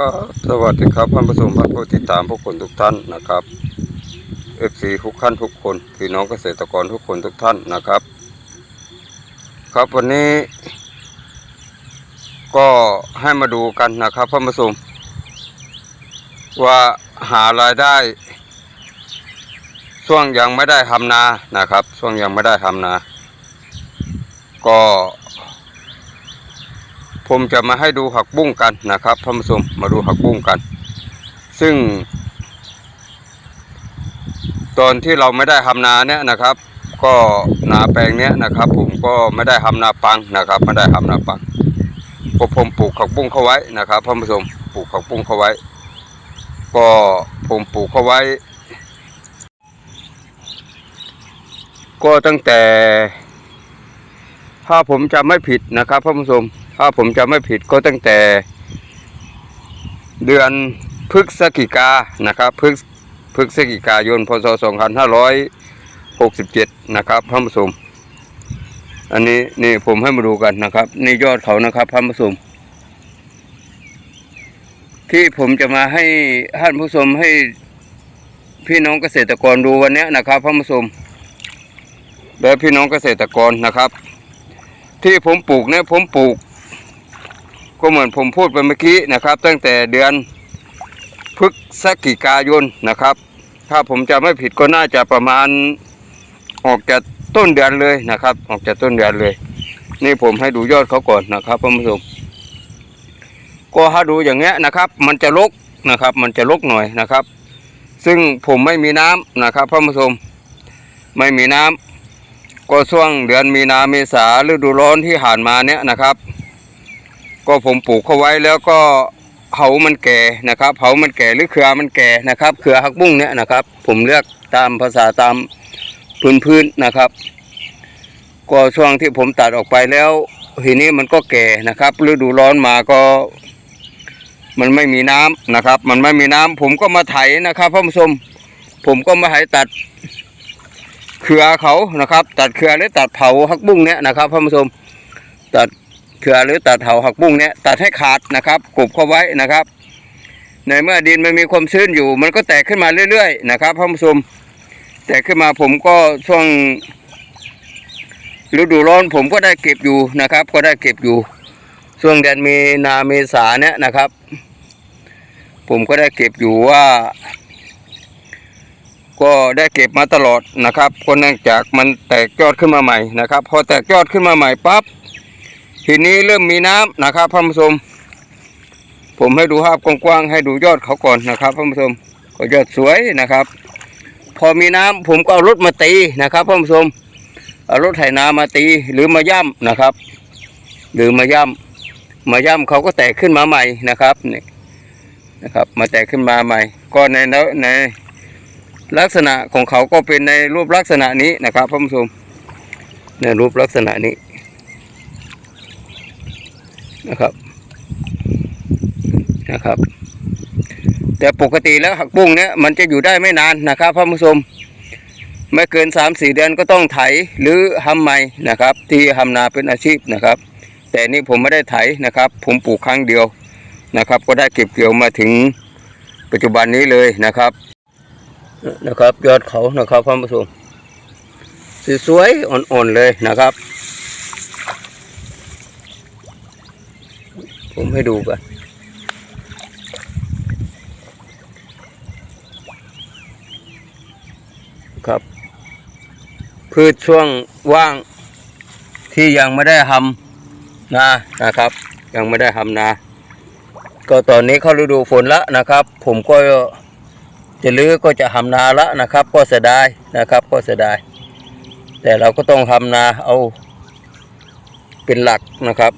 ก็สวัสดีครับท่านผู้ชมและผู้ติดตามผู้คนทุกท่านนะครับเอฟซีทุกท่านทุกคนพี่น้องเกษตรกรทุกคนทุกท่านนะครับ ครับวันนี้ ก็ให้มาดูกันนะครับท่านผู้ชมว่าหารายได้ ช่วงยังไม่ได้ทำนานะครับ ช่วงยังไม่ได้ทำนา ก็ ผมจะมาให้ดูผักบุ้งกันนะครับท่านผู้ชมมาดูผักบุ้งกัน ซึ่ง ตอนที่เราไม่ได้ทำนาเนี่ยนะครับ ก็นาแปลงเนี้ยนะครับ ผมก็ไม่ได้ทำนาปังนะครับ ไม่ได้ทำนาปังพผมปลูกผักบุ้งเข้าไว้นะครับท่านผู้ชมปลูกผักบุ้งเข้าไว้ ก็ผมปลูกเข้าไว้ ก็ตั้งแต่ ถ้าผมจำไม่ผิดนะครับท่านผู้ชมถ้าผมจำไม่ผิดก็ตั้งแต่ เดือนพฤศจิกานะครับพฤศพฤศจิกายนพศ 2567 นะครับท่านผู้ชมอันนี้นี่ผมให้มาดูกันนะครับ นี่ยอดเขานะครับท่านผู้ชมที่ผมจะมาให้ท่านผู้ชมให้พี่น้องเกษตรกรดูวันนี้นะครับท่านผู้ชมและพี่น้องเกษตรกรนะครับ ที่ผมปลูกเนี่ยผมปลูก ก็เหมือนผมพูดไปเมื่อกี้นะครับ ตั้งแต่เดือนพฤศจิกายนนะครับ ถ้าผมจะไม่ผิดก็น่าจะประมาณออกจากต้นเดือนเลยนะครับ ออกจากต้นเดือนเลย นี่ผมให้ดูยอดเขาก่อนนะครับท่านผู้ชมก็ถ้าดูอย่างเงี้ยนะครับ มันจะลกนะครับ มันจะลกหน่อยนะครับ ซึ่งผมไม่มีน้ำนะครับท่านผู้ชมไม่มีน้ำ ก็ช่วงเดือนมีนาเมษาฤดูร้อนที่ผ่านมาเนี้ยนะครับ ก็ผมปลูกเข้าไว้แล้วก็เผามันแก่นะครับเผามันแก่หรือเครือมันแก่นะครับเครือหักบุ้งเนี้ยนะครับ ผมเรียกตามภาษาตามพื้นพื้นนะครับ ก็ช่วงที่ผมตัดออกไปแล้วทีนี้มันก็แก่นะครับ ฤดูร้อนมาก็มันไม่มีน้ำนะครับ มันไม่มีน้ำผมก็มาไถนะครับท่านผู้ชมผมก็มาไถตัด เครือเขานะครับ ตัดเครือหรือตัดเผาหักบุ้งเนี้ยนะครับท่านผู้ชมตัดเครือหรือตัดเผาหักบุ้งเนี้ยตัดให้ขาดนะครับกบเข้าไว้นะครับ ในเมื่อดินมันมีความชื้นอยู่ มันก็แตกขึ้นมาเรื่อยๆนะครับท่านผู้ชมแตกขึ้นมาผมก็ช่วงฤดูร้อนผมก็ได้เก็บอยู่นะครับ ก็ได้เก็บอยู่ ช่วงเดือนมีนาเมษาเนี้ยนะครับ ผมก็ได้เก็บอยู่ว่า ก็ได้เก็บมาตลอดนะครับก็เนื่องจากมันแตกยอดขึ้นมาใหม่นะครับ พอแตกยอดขึ้นมาใหม่ปั๊บทีนี้เริ่มมีน้ำนะครับท่านผู้ชมผมให้ดูภาพกว้างๆให้ดูยอดเขาก่อนนะครับท่านผู้ชมก็ยอดสวยนะครับ พอมีน้ำผมก็เอารถมาตีนะครับท่านผู้ชมเอารถไถนามาตีหรือมาย่ำนะครับ หรือมาย่ำมาย่ำเขาก็แตกขึ้นมาใหม่นะครับนี่นะครับ มาแตกขึ้นมาใหม่ ก็ในใน ลักษณะของเขาก็เป็นในรูปลักษณะนี้นะครับท่านผู้ชมในรูปลักษณะนี้นะครับนะครับ แต่ปกติแล้วหักบุ้งเนี้ยมันจะอยู่ได้ไม่นานนะครับท่านผู้ชมไม่เกินสามสี่เดือนก็ต้องไถหรือทำใหม่นะครับ ที่ทำนาเป็นอาชีพนะครับ แต่นี่ผมไม่ได้ไถนะครับ ผมปลูกครั้งเดียวนะครับ ก็ได้เก็บเกี่ยวมาถึงปัจจุบันนี้เลยนะครับ นะครับ ยอดเขานะครับท่านผู้ชมสวยๆอ่อนๆเลยนะครับ ผมให้ดูกันครับ พืชช่วงว่างที่ยังไม่ได้ทำนานะครับ ยังไม่ได้ทำนา ก็ตอนนี้เข้าฤดูฝนแล้วนะครับ ผมก็ จะลื้อก็จะทำนาละนะครับ ก็เสียดายนะครับ ก็เสียดาย แต่เราก็ต้องทำนาเอาเป็นหลักนะครับ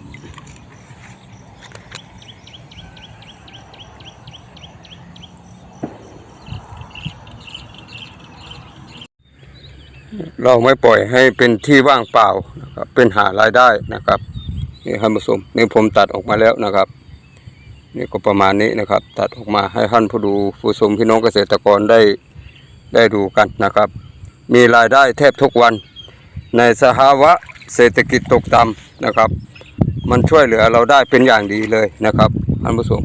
เราไม่ปล่อยให้เป็นที่ว่างเปล่านะครับเป็นหารายได้นะครับนี่ท่านผู้ชมนี่ผมตัดออกมาแล้วนะครับ นี่ก็ประมาณนี้นะครับ ตัดออกมาให้ท่านผู้ดูผู้ชมพี่น้องเกษตรกรได้ได้ดูกันนะครับ มีรายได้แทบทุกวัน ในสภาวะเศรษฐกิจตกต่ำนะครับ มันช่วยเหลือเราได้เป็นอย่างดีเลยนะครับท่านผู้ชม